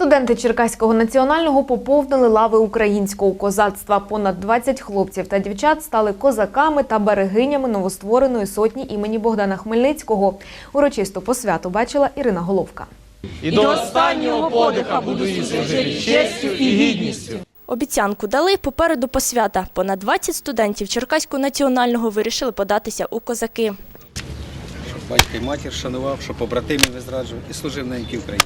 Студенти Черкаського національного поповнили лави українського козацтва. Понад 20 хлопців та дівчат стали козаками та берегинями новоствореної сотні імені Богдана Хмельницького. Урочисто по святу бачила Ірина Головка. І до останнього подиха буду її служити честю і гідністю. Обіцянку дали попереду посвята. Понад 20 студентів Черкаського національного вирішили податися у козаки. щоб батька і матір шанував, щоб побратимів не зраджував і служив на які Україні.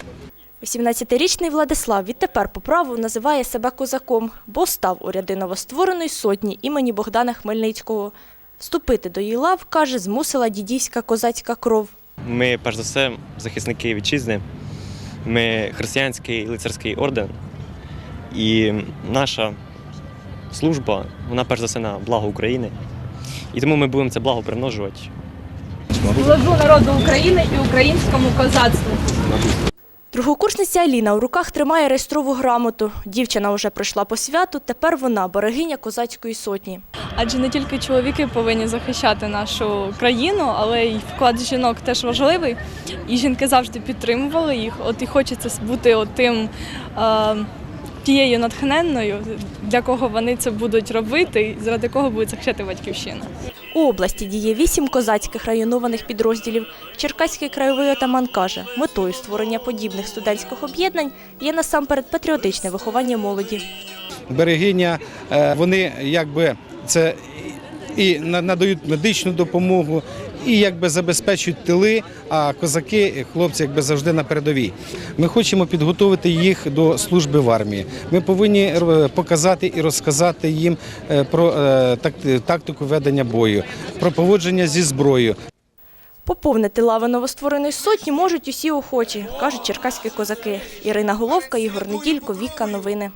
18-річний Владислав відтепер по праву називає себе козаком, бо став у ряди новоствореної сотні імені Богдана Хмельницького. Вступити до її лав, каже, змусила дідівська козацька кров. Ми, перш за все, захисники вітчизни. Ми християнський лицарський орден. І наша служба, вона перш за все на благо України. І тому ми будемо це благо примножувати. Служу народу України і українському козацтву. Другокурсниця Аліна у руках тримає реєстрову грамоту. Дівчина вже пройшла по святу, тепер вона берегиня козацької сотні. Адже не тільки чоловіки повинні захищати нашу країну, але й вклад жінок теж важливий. І жінки завжди підтримували їх. От і хочеться бути тим е, тією натхненною, для кого вони це будуть робити, і заради кого будуть захищати батьківщину. У області діє вісім козацьких районованих підрозділів. Черкаський краєвий отаман каже, метою створення подібних студентських об'єднань є насамперед патріотичне виховання молоді. Берегиня, е, вони якби це і на- надають медичну допомогу, і якби забезпечують тили, а козаки, хлопці, якби завжди на передовій. Ми хочемо підготувати їх до служби в армії. Ми повинні е, показати і розказати їм е, про е, тактику ведення бою, про поводження зі зброєю. Поповнити лави новоствореної сотні можуть усі охочі, кажуть черкаські козаки. Ірина Головка, Ігор Неділько, Віка Новини.